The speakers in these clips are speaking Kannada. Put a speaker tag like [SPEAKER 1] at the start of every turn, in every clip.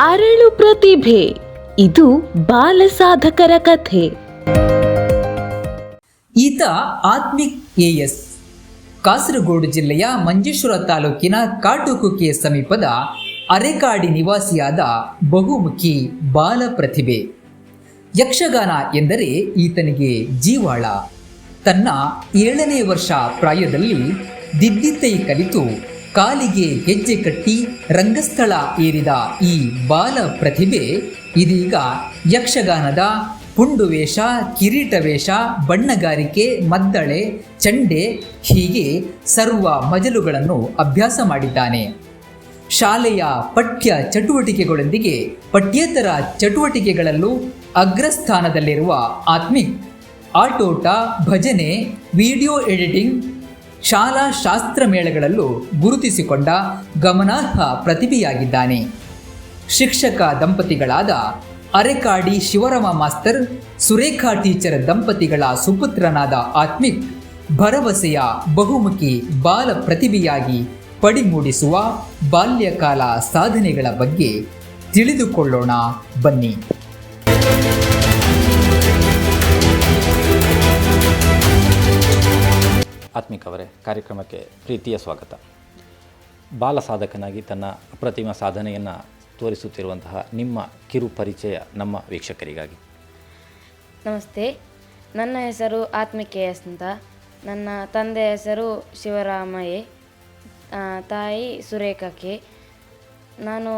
[SPEAKER 1] ಅರಳು ಪ್ರತಿಭೆ. ಇದು ಬಾಲ ಸಾಧಕರ ಕಥೆ.
[SPEAKER 2] ಈತ ಆತ್ಮಿಕ್ ಎಎಸ್. ಕಾಸರಗೋಡು ಜಿಲ್ಲೆಯ ಮಂಜೇಶ್ವರ ತಾಲೂಕಿನ ಕಾಟುಕುಕ್ಕೆ ಸಮೀಪದ ಅರೆಕಾಡಿ ನಿವಾಸಿಯಾದ ಬಹುಮುಖಿ ಬಾಲ ಪ್ರತಿಭೆ. ಯಕ್ಷಗಾನ ಎಂದರೆ ಈತನಿಗೆ ಜೀವಾಳ. ತನ್ನ ಏಳನೇ ವರ್ಷ ಪ್ರಾಯದಲ್ಲಿ ದಿದ್ದಿತ್ತೈ ಕಲಿತು ಕಾಲಿಗೆ ಹೆಜ್ಜೆ ಕಟ್ಟಿ ರಂಗಸ್ಥಳ ಏರಿದ ಈ ಬಾಲ ಪ್ರತಿಭೆ ಇದೀಗ ಯಕ್ಷಗಾನದ ಹುಂಡು ವೇಷ ಕಿರೀಟ ವೇಷ ಬಣ್ಣಗಾರಿಕೆ, ಮದ್ದಳೆ, ಚಂಡೆ ಹೀಗೆ ಸರ್ವ ಮಜಲುಗಳನ್ನು ಅಭ್ಯಾಸ ಮಾಡಿದ್ದಾನೆ. ಶಾಲೆಯ ಪಠ್ಯ ಚಟುವಟಿಕೆಗಳೊಂದಿಗೆ ಪಠ್ಯೇತರ ಚಟುವಟಿಕೆಗಳಲ್ಲೂ ಅಗ್ರಸ್ಥಾನದಲ್ಲಿರುವ ಆತ್ಮಿಕ್ ಆಟೋಟ, ಭಜನೆ, ವಿಡಿಯೋ ಎಡಿಟಿಂಗ್ ಶಾಲಾ ಶಾಸ್ತ್ರ ಮೇಳಗಳಲ್ಲೂ ಗುರುತಿಸಿಕೊಂಡ ಗಮನಾರ್ಹ ಪ್ರತಿಭೆಯಾಗಿದ್ದಾನೆ. ಶಿಕ್ಷಕ ದಂಪತಿಗಳಾದ ಅರೆಕಾಡಿ ಶಿವರಾಮ ಮಾಸ್ತರ್, ಸುರೇಖಾ ಟೀಚರ್ ದಂಪತಿಗಳ ಸುಪುತ್ರನಾದ ಆತ್ಮಿಕ್, ಭರವಸೆಯ ಬಹುಮುಖಿ ಬಾಲ ಪ್ರತಿಭೆಯಾಗಿ ಪಡಿಮೂಡಿಸುವ ಬಾಲ್ಯಕಾಲ ಸಾಧನೆಗಳ ಬಗ್ಗೆ ತಿಳಿದುಕೊಳ್ಳೋಣ ಬನ್ನಿ.
[SPEAKER 3] ಆತ್ಮಿಕ್ ಅವರೇ ಕಾರ್ಯಕ್ರಮಕ್ಕೆ ಪ್ರೀತಿಯ ಸ್ವಾಗತ. ಬಾಲ ಸಾಧಕನಾಗಿ ತನ್ನ ಅಪ್ರತಿಮ ಸಾಧನೆಯನ್ನು ತೋರಿಸುತ್ತಿರುವಂತಹ ನಿಮ್ಮ ಕಿರು ಪರಿಚಯ ನಮ್ಮ ವೀಕ್ಷಕರಿಗಾಗಿ.
[SPEAKER 4] ನಮಸ್ತೆ, ನನ್ನ ಹೆಸರು ಆತ್ಮಿಕೆ ಅಂತ ನನ್ನ ತಂದೆ ಹೆಸರು ಶಿವರಾಮಯ್ಯ ತಾಯಿ ಸುರೇಖಕ್ಕೆ ನಾನು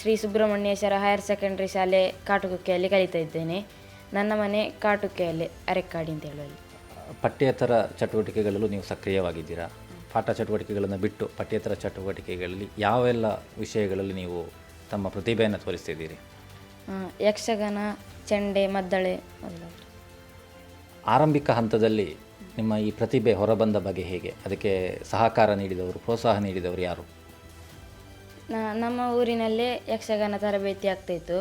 [SPEAKER 4] ಶ್ರೀ ಸುಬ್ರಹ್ಮಣ್ಯೇಶ್ವರ ಹೈಯರ್ ಸೆಕೆಂಡ್ರಿ ಶಾಲೆ ಕಾಟುಕುಕ್ಕೆಯಲ್ಲಿ ಕಲಿತಾ ಇದ್ದೇನೆ. ನನ್ನ ಮನೆ ಕಾಟುಕೆಯಲ್ಲಿ ಅರೆಕ್ಕಾಡಿ ಅಂತ ಹೇಳುವಲ್ಲಿ.
[SPEAKER 3] ಪಠ್ಯೇತರ ಚಟುವಟಿಕೆಗಳಲ್ಲೂ ನೀವು ಸಕ್ರಿಯವಾಗಿದ್ದೀರಾ? ಪಾಠ ಚಟುವಟಿಕೆಗಳನ್ನು ಬಿಟ್ಟು ಪಠ್ಯೇತರ ಚಟುವಟಿಕೆಗಳಲ್ಲಿ ಯಾವೆಲ್ಲ ವಿಷಯಗಳಲ್ಲಿ ನೀವು ತಮ್ಮ ಪ್ರತಿಭೆಯನ್ನು ತೋರಿಸ್ತಿದ್ದೀರಿ?
[SPEAKER 4] ಯಕ್ಷಗಾನ ಚಂಡೆ ಮದ್ದಳೆ
[SPEAKER 3] ಆರಂಭಿಕ ಹಂತದಲ್ಲಿ ನಿಮ್ಮ ಈ ಪ್ರತಿಭೆ ಹೊರಬಂದ ಬಗೆ ಹೇಗೆ? ಅದಕ್ಕೆ ಸಹಕಾರ ನೀಡಿದವರು ಪ್ರೋತ್ಸಾಹ ನೀಡಿದವರು ಯಾರು?
[SPEAKER 4] ನಮ್ಮ ಊರಿನಲ್ಲೇ ಯಕ್ಷಗಾನ ತರಬೇತಿ ಆಗ್ತಾಯಿತ್ತು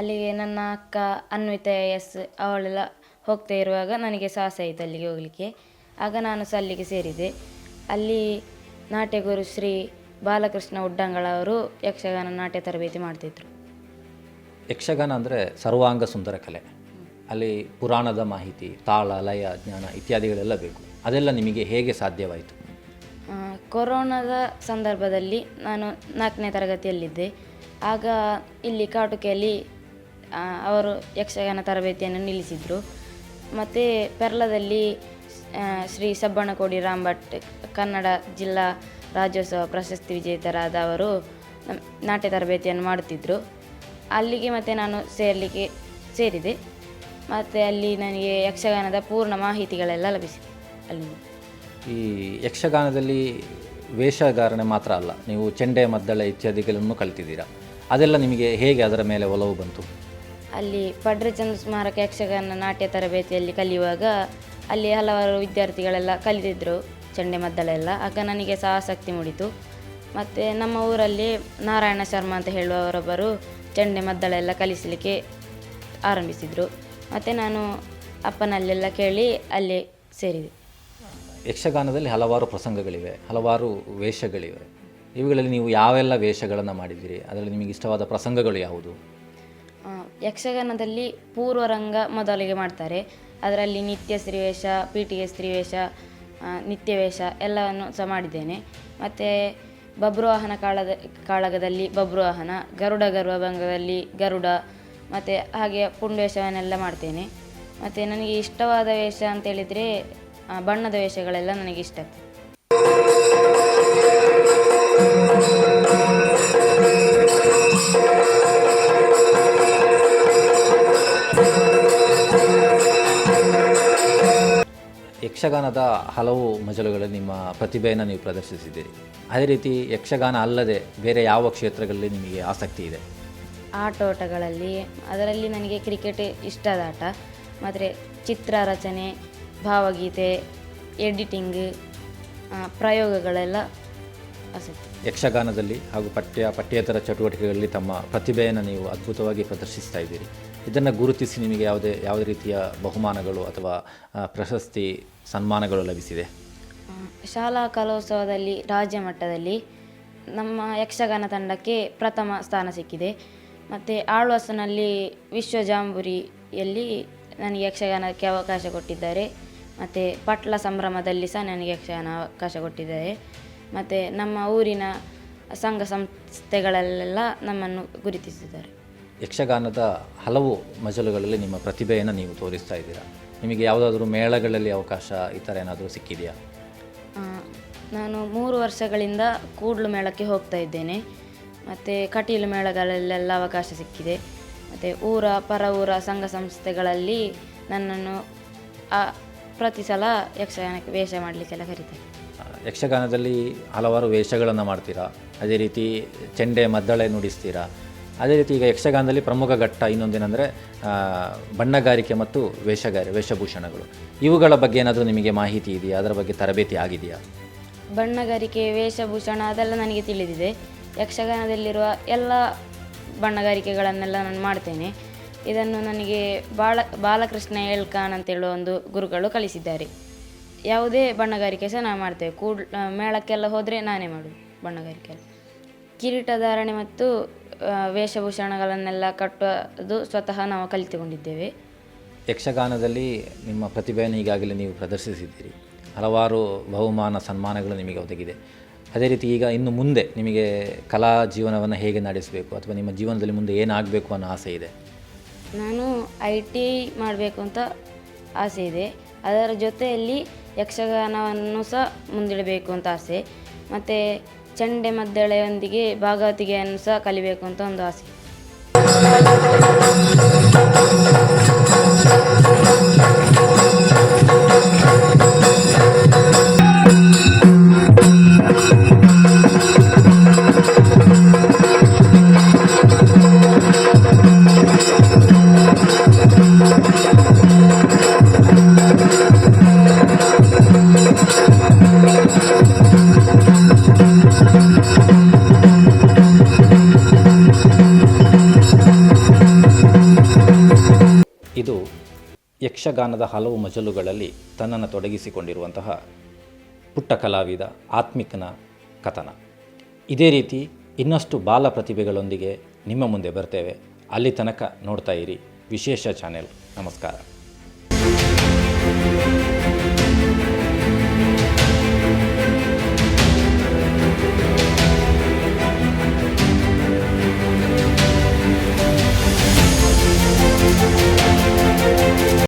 [SPEAKER 4] ಅಲ್ಲಿಗೆ ನನ್ನ ಅಕ್ಕ ಅನ್ವಿತ ಎಸ್ ಅವಳೆಲ್ಲ ಹೋಗ್ತಾ ಇರುವಾಗ ನನಗೆ ಸಾಹಸ ಆಯಿತು ಅಲ್ಲಿಗೆ ಹೋಗಲಿಕ್ಕೆ. ಆಗ ನಾನು ಸಹ ಅಲ್ಲಿಗೆ ಸೇರಿದೆ. ಅಲ್ಲಿ ನಾಟ್ಯಗುರು ಶ್ರೀ ಬಾಲಕೃಷ್ಣ ಉಡ್ಡಂಗಳವರು ಯಕ್ಷಗಾನ ನಾಟ್ಯ ತರಬೇತಿ ಮಾಡ್ತಿದ್ರು.
[SPEAKER 3] ಯಕ್ಷಗಾನ ಅಂದರೆ ಸರ್ವಾಂಗ ಸುಂದರ ಕಲೆ. ಅಲ್ಲಿ ಪುರಾಣದ ಮಾಹಿತಿ ತಾಳ ಲಯ ಜ್ಞಾನ ಇತ್ಯಾದಿಗಳೆಲ್ಲ ಬೇಕು. ಅದೆಲ್ಲ ನಿಮಗೆ ಹೇಗೆ ಸಾಧ್ಯವಾಯಿತು?
[SPEAKER 4] ಕೊರೋನಾದ ಸಂದರ್ಭದಲ್ಲಿ ನಾನು ನಾಲ್ಕನೇ ತರಗತಿಯಲ್ಲಿದ್ದೆ. ಆಗ ಇಲ್ಲಿ ಕಾಟುಕೆಯಲ್ಲಿ ಅವರು ಯಕ್ಷಗಾನ ತರಬೇತಿಯನ್ನು ನಿಲ್ಲಿಸಿದರು. ಮತ್ತು ಪೆರ್ಲದಲ್ಲಿ ಶ್ರೀ ಸಬ್ಬಣಕೋಡಿ ರಾಮ್ ಭಟ್ ಕನ್ನಡ ಜಿಲ್ಲಾ ರಾಜ್ಯೋತ್ಸವ ಪ್ರಶಸ್ತಿ ವಿಜೇತರಾದ ಅವರು ನಾಟ್ಯ ತರಬೇತಿಯನ್ನು ಮಾಡುತ್ತಿದ್ದರು ಅಲ್ಲಿಗೆ ಮತ್ತು ನಾನು ಸೇರಲಿಕ್ಕೆ, ಸೇರಿದೆ. ಮತ್ತು ಅಲ್ಲಿ ನನಗೆ ಯಕ್ಷಗಾನದ ಪೂರ್ಣ ಮಾಹಿತಿಗಳೆಲ್ಲ ಲಭಿಸಿದೆ ಅಲ್ಲಿ
[SPEAKER 3] ಈ ಯಕ್ಷಗಾನದಲ್ಲಿ ವೇಷಗಾರನೆ ಮಾತ್ರ ಅಲ್ಲ, ನೀವು ಚೆಂಡೆ, ಮದ್ದಳೆ ಇತ್ಯಾದಿಗಳನ್ನು ಕಲ್ತಿದ್ದೀರಾ. ಅದೆಲ್ಲ ನಿಮಗೆ ಹೇಗೆ ಅದರ ಮೇಲೆ ಒಲವು ಬಂತು?
[SPEAKER 4] ಅಲ್ಲಿ ಪಡ್ರೆಚಂದ್ರ ಸ್ಮಾರಕ ಯಕ್ಷಗಾನ ನಾಟ್ಯ ತರಬೇತಿಯಲ್ಲಿ ಕಲಿಯುವಾಗ ಅಲ್ಲಿ ಹಲವಾರು ವಿದ್ಯಾರ್ಥಿಗಳೆಲ್ಲ ಕಲಿತಿದ್ದರು ಚಂಡೆ ಮದ್ದಳೆಲ್ಲ ಆಗ ನನಗೆ ಸಹ ಆಸಕ್ತಿ ಮೂಡಿತು. ಮತ್ತು ನಮ್ಮ ಊರಲ್ಲಿ ನಾರಾಯಣ ಶರ್ಮಾ ಅಂತ ಹೇಳುವವರೊಬ್ಬರು ಚಂಡೆ ಮದ್ದಳೆಲ್ಲ ಕಲಿಸಲಿಕ್ಕೆ ಆರಂಭಿಸಿದರು. ಮತ್ತು ನಾನು ಅಪ್ಪನಲ್ಲೆಲ್ಲ ಕೇಳಿ ಅಲ್ಲಿ ಸೇರಿದೆ.
[SPEAKER 3] ಯಕ್ಷಗಾನದಲ್ಲಿ ಹಲವಾರು ಪ್ರಸಂಗಗಳಿವೆ, ಹಲವಾರು ವೇಷಗಳಿವೆ. ಇವುಗಳಲ್ಲಿ ನೀವು ಯಾವೆಲ್ಲ ವೇಷಗಳನ್ನು ಮಾಡಿದ್ದೀರಿ? ಅದರಲ್ಲಿ ನಿಮಗೆ ಇಷ್ಟವಾದ ಪ್ರಸಂಗಗಳು ಯಾವುದು?
[SPEAKER 4] ಯಕ್ಷಗಾನದಲ್ಲಿ ಪೂರ್ವರಂಗ ಮೊದಲಿಗೆ ಮಾಡ್ತಾರೆ. ಅದರಲ್ಲಿ ನಿತ್ಯ ಸ್ತ್ರೀವೇಷ ಪೀಠಿಗೆ ಸ್ತ್ರೀವೇಷ ನಿತ್ಯವೇಷ ನಿತ್ಯ ವೇಷ ಎಲ್ಲವನ್ನು ಸಹ ಮಾಡಿದ್ದೇನೆ. ಮತ್ತು ಬಬ್ರುವಾಹನ ಕಾಳದ, ಕಾಳಗದಲ್ಲಿ ಬಬ್ರುವಾಹನ ಗರುಡ ಗರ್ವಭಂಗದಲ್ಲಿ ಗರುಡ, ಮತ್ತು ಹಾಗೆ ಪುಂಡವೇಷವನ್ನೆಲ್ಲ ಮಾಡ್ತೇನೆ. ಮತ್ತು ನನಗೆ ಇಷ್ಟವಾದ ವೇಷ ಅಂತೇಳಿದರೆ ಬಣ್ಣದ ವೇಷಗಳೆಲ್ಲ ನನಗೆ ಇಷ್ಟ.
[SPEAKER 3] ಯಕ್ಷಗಾನದ ಹಲವು ಮಜಲುಗಳಲ್ಲಿ ನಿಮ್ಮ ಪ್ರತಿಭೆಯನ್ನು ನೀವು ಪ್ರದರ್ಶಿಸಿದ್ದೀರಿ. ಅದೇ ರೀತಿ ಯಕ್ಷಗಾನ ಅಲ್ಲದೆ ಬೇರೆ ಯಾವ ಕ್ಷೇತ್ರಗಳಲ್ಲಿ ನಿಮಗೆ ಆಸಕ್ತಿ ಇದೆ?
[SPEAKER 4] ಆಟೋಟಗಳಲ್ಲಿ ಅದರಲ್ಲಿ ನನಗೆ ಕ್ರಿಕೆಟ್ ಇಷ್ಟದ ಆಟ. ಮತ್ತು ಚಿತ್ರ ರಚನೆ ಭಾವಗೀತೆ ಎಡಿಟಿಂಗ್ ಪ್ರಯೋಗಗಳೆಲ್ಲ ಆಸಕ್ತಿ.
[SPEAKER 3] ಯಕ್ಷಗಾನದಲ್ಲಿ ಹಾಗೂ ಪಠ್ಯ ಪಠ್ಯೇತರ ಚಟುವಟಿಕೆಗಳಲ್ಲಿ ತಮ್ಮ ಪ್ರತಿಭೆಯನ್ನು ನೀವು ಅದ್ಭುತವಾಗಿ ಪ್ರದರ್ಶಿಸ್ತಾ ಇದ್ದೀರಿ. ಇದನ್ನು ಗುರುತಿಸಿ ನಿಮಗೆ ಯಾವುದೇ ಯಾವುದೇ ರೀತಿಯ ಬಹುಮಾನಗಳು ಅಥವಾ ಪ್ರಶಸ್ತಿ ಸನ್ಮಾನಗಳು ಲಭಿಸಿದೆ?
[SPEAKER 4] ಶಾಲಾ ಕಲೋತ್ಸವದಲ್ಲಿ ರಾಜ್ಯ ಮಟ್ಟದಲ್ಲಿ ನಮ್ಮ ಯಕ್ಷಗಾನ ತಂಡಕ್ಕೆ ಪ್ರಥಮ ಸ್ಥಾನ ಸಿಕ್ಕಿದೆ. ಮತ್ತು ಆಳ್ವಾಸನಲ್ಲಿ ವಿಶ್ವ ಜಾಂಬುರಿಯಲ್ಲಿ ನನಗೆ ಯಕ್ಷಗಾನಕ್ಕೆ ಅವಕಾಶ ಕೊಟ್ಟಿದ್ದಾರೆ. ಮತ್ತು ಪಟ್ಲ ಸಂಭ್ರಮದಲ್ಲಿ ಸಹ ನನಗೆ ಯಕ್ಷಗಾನ ಅವಕಾಶ ಕೊಟ್ಟಿದ್ದಾರೆ. ಮತ್ತು ನಮ್ಮ ಊರಿನ ಸಂಘ ಸಂಸ್ಥೆಗಳಲ್ಲೆಲ್ಲ ನಮ್ಮನ್ನು ಗುರುತಿಸಿದ್ದಾರೆ.
[SPEAKER 3] ಯಕ್ಷಗಾನದ ಹಲವು ಮಜಲುಗಳಲ್ಲಿ ನಿಮ್ಮ ಪ್ರತಿಭೆಯನ್ನು ನೀವು ತೋರಿಸ್ತಾ ಇದ್ದೀರಾ? ನಿಮಗೆ ಯಾವುದಾದ್ರೂ ಮೇಳಗಳಲ್ಲಿ ಅವಕಾಶ ಈ ಥರ ಏನಾದರೂ ಸಿಕ್ಕಿದೆಯಾ?
[SPEAKER 4] ನಾನು ಮೂರು ವರ್ಷಗಳಿಂದ ಕೂಡ್ಲು ಮೇಳಕ್ಕೆ ಹೋಗ್ತಾ ಇದ್ದೇನೆ. ಮತ್ತು ಕಟೀಲು ಮೇಳಗಳಲ್ಲೆಲ್ಲ ಅವಕಾಶ ಸಿಕ್ಕಿದೆ. ಮತ್ತು ಊರ ಪರ ಊರ ಸಂಘ ಸಂಸ್ಥೆಗಳಲ್ಲಿ ನನ್ನನ್ನು ಆ ಪ್ರತಿ ಸಲ ಯಕ್ಷಗಾನಕ್ಕೆ ವೇಷ ಮಾಡಲಿಕ್ಕೆಲ್ಲ ಕರೀತಾರೆ.
[SPEAKER 3] ಯಕ್ಷಗಾನದಲ್ಲಿ ಹಲವಾರು ವೇಷಗಳನ್ನು ಮಾಡ್ತೀರಾ? ಅದೇ ರೀತಿ ಚೆಂಡೆ ಮದ್ದಳೆ ನುಡಿಸ್ತೀರಾ? ಅದೇ ರೀತಿ ಈಗ ಯಕ್ಷಗಾನದಲ್ಲಿ ಪ್ರಮುಖ ಘಟ್ಟ ಇನ್ನೊಂದೇನೆಂದರೆ ಬಣ್ಣಗಾರಿಕೆ ಮತ್ತು ವೇಷಗಾರಿ, ವೇಷಭೂಷಣಗಳು. ಇವುಗಳ ಬಗ್ಗೆ ಏನಾದರೂ ನಿಮಗೆ ಮಾಹಿತಿ ಇದೆಯಾ? ಅದರ ಬಗ್ಗೆ ತರಬೇತಿ ಆಗಿದೆಯಾ?
[SPEAKER 4] ಬಣ್ಣಗಾರಿಕೆ, ವೇಷಭೂಷಣ ಅದೆಲ್ಲ ನನಗೆ ತಿಳಿದಿದೆ. ಯಕ್ಷಗಾನದಲ್ಲಿರುವ ಎಲ್ಲ ಬಣ್ಣಗಾರಿಕೆಗಳನ್ನೆಲ್ಲ ನಾನು ಮಾಡ್ತೇನೆ. ಇದನ್ನು ನನಗೆ ಬಾಲ ಬಾಲಕೃಷ್ಣ ಏಳ್ಕಾನ್ ಅಂತೇಳುವ ಒಂದು ಗುರುಗಳು ಕಲಿಸಿದ್ದಾರೆ ಯಾವುದೇ ಬಣ್ಣಗಾರಿಕೆ ಸಹ ನಾನು ಮಾಡ್ತೇವೆ. ಕೂಡ ಮೇಳಕ್ಕೆಲ್ಲ ಹೋದರೆ ನಾನೇ ಮಾಡೋದು ಬಣ್ಣಗಾರಿಕೆ. ಕಿರೀಟಧಾರಣೆ ಮತ್ತು ವೇಷಭೂಷಣಗಳನ್ನೆಲ್ಲ ಕಟ್ಟುವುದು ಸ್ವತಃ ನಾವು ಕಲಿತುಕೊಂಡಿದ್ದೇವೆ.
[SPEAKER 3] ಯಕ್ಷಗಾನದಲ್ಲಿ ನಿಮ್ಮ ಪ್ರತಿಭೆಯನ್ನು ಈಗಾಗಲೇ ನೀವು ಪ್ರದರ್ಶಿಸಿದ್ದೀರಿ. ಹಲವಾರು ಬಹುಮಾನ ಸನ್ಮಾನಗಳು ನಿಮಗೆ ಒದಗಿದೆ. ಅದೇ ರೀತಿ ಈಗ ಇನ್ನು ಮುಂದೆ ನಿಮಗೆ ಕಲಾ ಜೀವನವನ್ನು ಹೇಗೆ ನಡೆಸಬೇಕು ಅಥವಾ ನಿಮ್ಮ ಜೀವನದಲ್ಲಿ ಮುಂದೆ ಏನಾಗಬೇಕು ಅನ್ನೋ ಆಸೆ ಇದೆ?
[SPEAKER 4] ನಾನು ಐ ಟಿ ಮಾಡಬೇಕು ಅಂತ ಆಸೆ ಇದೆ. ಅದರ ಜೊತೆಯಲ್ಲಿ ಯಕ್ಷಗಾನವನ್ನು ಸಹ ಮುಂದಿಡಬೇಕು ಅಂತ ಆಸೆ. ಮತ್ತು ಚಂಡೆ ಮದ್ದಳೆಯೊಂದಿಗೆ ಭಾಗವತಿಗೆಯನ್ನು ಸಹ ಕಲಿಬೇಕು ಅಂತ ಒಂದು ಆಸೆ.
[SPEAKER 3] ಯಕ್ಷಗಾನದ ಹಲವು ಮಜಲುಗಳಲ್ಲಿ ತನ್ನನ್ನು ತೊಡಗಿಸಿಕೊಂಡಿರುವಂತಹ ಪುಟ್ಟ ಕಲಾವಿದ, ಆತ್ಮಿಕನ ಕಥನ. ಇದೇ ರೀತಿ ಇನ್ನಷ್ಟು ಬಾಲ ಪ್ರತಿಭೆಗಳೊಂದಿಗೆ ನಿಮ್ಮ ಮುಂದೆ ಬರ್ತೇವೆ. ಅಲ್ಲಿ ತನಕ ನೋಡ್ತಾ ಇರಿ ವಿಶೇಷ ಚಾನೆಲ್. ನಮಸ್ಕಾರ.